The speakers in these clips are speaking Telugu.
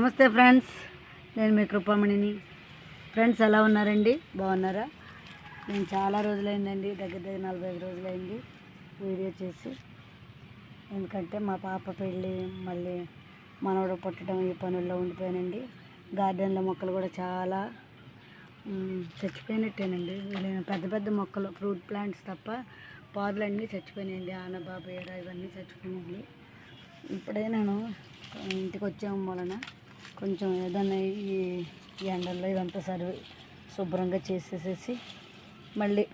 నమస్తే ఫ్రెండ్స్ నేను మీ కృపమణిని. ఫ్రెండ్స్ ఎలా ఉన్నారండి? బాగున్నారా? నేను చాలా రోజులైందండి దగ్గర దగ్గర నలభై ఐదు రోజులైంది వీడియో చేసి. ఎందుకంటే మా పాప పెళ్ళి మళ్ళీ మనవడు పుట్టడం ఈ పనుల్లో ఉండిపోయానండి. గార్డెన్లో మొక్కలు కూడా చాలా చచ్చిపోయినట్టేనండి. వీలైన పెద్ద పెద్ద మొక్కలు ఫ్రూట్ ప్లాంట్స్ తప్ప పాదులన్నీ చచ్చిపోయినాయండి. ఆనబాబు ఏడ ఇవన్నీ చచ్చిపోయినాయండి. ఇప్పుడే నేను ఇంటికి వచ్చాము వలన కొంచెం ఏదైనా ఈ ఎండల్లో ఇదంతా సర్వే శుభ్రంగా చేసేసేసి మళ్ళీ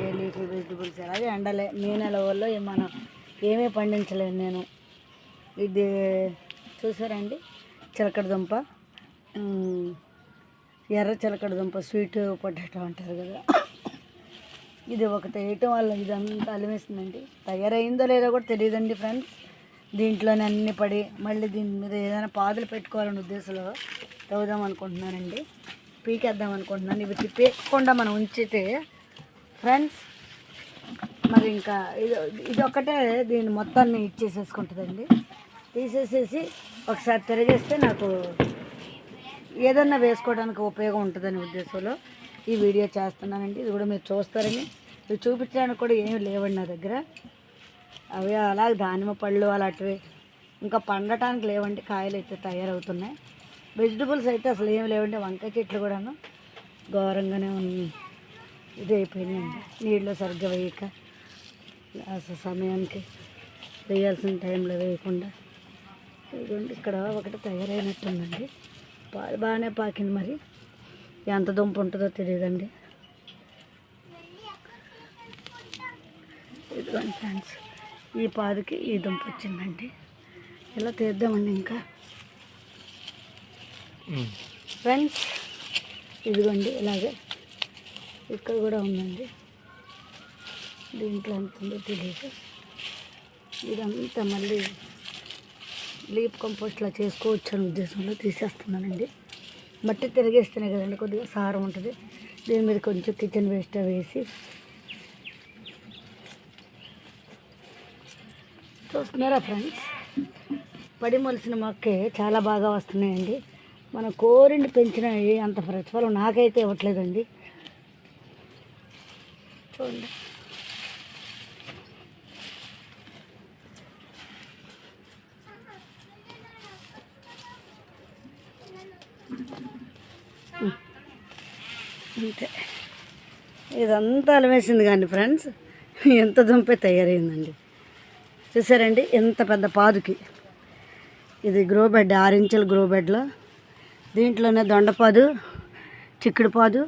ఏ లీఫీ వెజిటబుల్స్ అలాగే ఎండలే మే నెల వల్ల మనం ఏమీ పండించలేను నేను. ఇది చూసారండి? చిలకడ దుంప. ఎర్ర చిలకడ దుంప స్వీట్ పొటాటో అంటారు కదా. ఇది ఒకటి వేయటం వల్ల ఇదంతా అలిమేస్తుందండి తయారైందో లేదో కూడా తెలియదండి ఫ్రెండ్స్. దీంట్లోనే అన్ని పడి మళ్ళీ దీని మీద ఏదైనా పాదులు పెట్టుకోవాలనే ఉద్దేశంలో తవ్వుదాం అనుకుంటున్నానండి. పీకేద్దాం అనుకుంటున్నాను. ఇవి తిప్పేయకుండా మనం ఉంచితే ఫ్రెండ్స్ మరి ఇంకా ఇది ఇది ఒక్కటే దీన్ని మొత్తాన్ని ఇచ్చేసేసుకుంటుందండి. తీసేసేసి ఒకసారి తిరిగేస్తే నాకు ఏదన్నా వేసుకోవడానికి ఉపయోగం ఉంటుందనే ఉద్దేశంలో ఈ వీడియో చేస్తున్నానండి. ఇది కూడా మీరు చూస్తారని. ఇవి చూపించడానికి కూడా ఏమీ లేవండి నా దగ్గర. అవి అలా దానిమ్మ పళ్ళు అలాంటివి. ఇంకా పండటానికి లేవండి కాయలు అయితే తయారవుతున్నాయి. వెజిటబుల్స్ అయితే అసలు ఏమి లేవండి వంకాయ చెట్లు కూడాను ఘోరంగానే ఉన్నాయి. ఇది అయిపోయినాయండి. నీళ్ళు సరిగ్గా వేయక అసలు సమయానికి వేయాల్సిన టైంలో వేయకుండా. ఇదిగోండి ఇక్కడ ఒకటి తయారైనట్టుందండి. పాలు బాగానే పాకింది మరి. ఎంత దుంప ఉంటుందో తెలియదండి. ఇదిగోండి ఫ్రెండ్స్ ఈ పాదుకి ఈ దుంప వచ్చిందండి. ఇలా తీద్దామండి ఇంకా. ఫ్రెండ్స్ ఇదిగోండి ఇలాగే ఇక్కడ కూడా ఉందండి. దీంట్లో ఎంత ఉందో తెలియదు ఇదంతా మళ్ళీ లీప్ కంపోస్ట్లా చేసుకోవచ్చు అనే ఉద్దేశంలో తీసేస్తున్నానండి. మట్టి తిరిగేస్తేనే కదండి కొద్దిగా సారం ఉంటుంది. దీని మీద కొంచెం కిచెన్ వేస్ట్ వేసి చూస్తున్నారా ఫ్రెండ్స్ పడి మొలిసిన మొక్కే చాలా బాగా వస్తున్నాయండి. మన కోరిండి పెంచినవి అంత ప్రతిఫలం నాకైతే ఇవ్వట్లేదండి. చూడండి. అంతే. ఇదంతా అలవేసింది కానీ ఫ్రెండ్స్ ఎంత దుంపే తయారైందండి. చూసారండి? ఎంత పెద్ద పాదుకి. ఇది గ్రో బెడ్ ఆరు ఇంచుల గ్రో బెడ్లో దీంట్లోనే దొండపాదు చిక్కుడు పాదు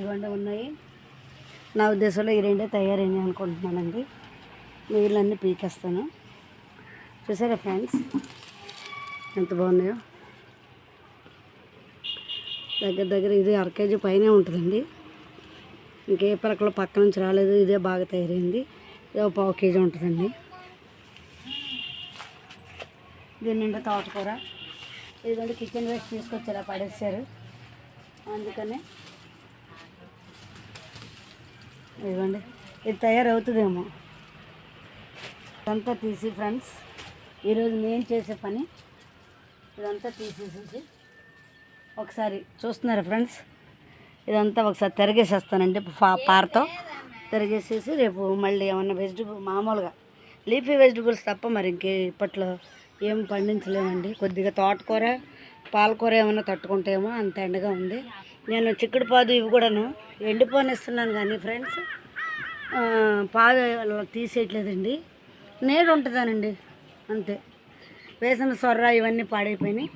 ఇవన్నీ ఉన్నాయి. నా ఉద్దేశంలో ఈ రెండే తయారైంది అనుకుంటున్నానండి. నీళ్ళన్నీ పీకేస్తాను. చూసారా ఫ్రెండ్స్? ఎంత బాగున్నాయో. దగ్గర దగ్గర ఇది అరకేజీ పైనే ఉంటుందండి. ఇంకే పరకలో పక్క నుంచి రాలేదు ఇదే బాగా తయారైంది. ఇది ఒక పావు కేజీ ఉంటుందండి. దీని నిండా తోటకూర. ఇదిగోండి కిచెన్ వేస్ట్ తీసుకొచ్చి ఇలా పడేసారు అందుకని ఇదిగోండి ఇది తయారవుతుందేమో. ఇదంతా తీసి ఫ్రెండ్స్ ఈరోజు నేను చేసే పని. ఇదంతా తీసేసేసి ఒకసారి చూస్తున్నారు ఫ్రెండ్స్? ఇదంతా ఒకసారి తిరగేసేస్తానండి పా- పారతో. తిరగేసేసి రేపు మళ్ళీ ఏమన్నా వెజిటబుల్ మామూలుగా లీఫీ వెజిటబుల్స్ తప్ప మరి ఇంకే ఇప్పట్లో ఏం పండించలేమండి. కొద్దిగా తోటకూర పాలకూర ఏమైనా తట్టుకుంటేమో అంత ఎండగా ఉంది. నేను చిక్కుడు పాదు ఇవి కూడాను ఎండిపోనిస్తున్నాను కానీ ఫ్రెండ్స్ పాదు తీసేయట్లేదండి. నీడు ఉంటుందానండి అంతే. వేసిన సొర్ర ఇవన్నీ పాడైపోయినాయి.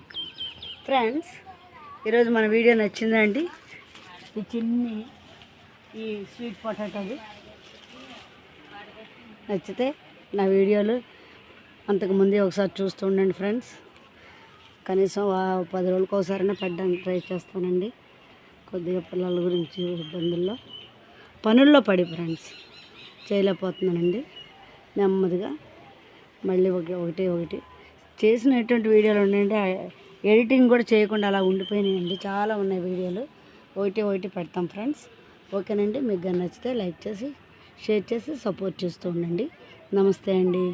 ఫ్రెండ్స్ ఈరోజు మన వీడియో నచ్చిందా అండి? ఈ చిన్ని ఈ స్వీట్ పొటాటోది. నచ్చితే నా వీడియోలు అంతకుముందే ఒకసారి చూస్తూ ఉండండి ఫ్రెండ్స్. కనీసం పది రోజులకు ఒకసారైనా పెట్టడానికి ట్రై చేస్తానండి. కొద్దిగా పిల్లల గురించి ఇబ్బందుల్లో. పనుల్లో పడి ఫ్రెండ్స్ చేయలేకపోతున్నానండి. నెమ్మదిగా మళ్ళీ ఒక ఒకటి ఒకటి చేసినటువంటి వీడియోలు ఉన్నాయండి ఎడిటింగ్ కూడా చేయకుండా అలా ఉండిపోయినాయండి. చాలా ఉన్నాయి వీడియోలు. ఒకటి ఒకటి పెడతాం ఫ్రెండ్స్. ఓకేనండి. మీకు నచ్చితే లైక్ చేసి షేర్ చేసి సపోర్ట్ చేస్తూ ఉండండి. నమస్తే అండి.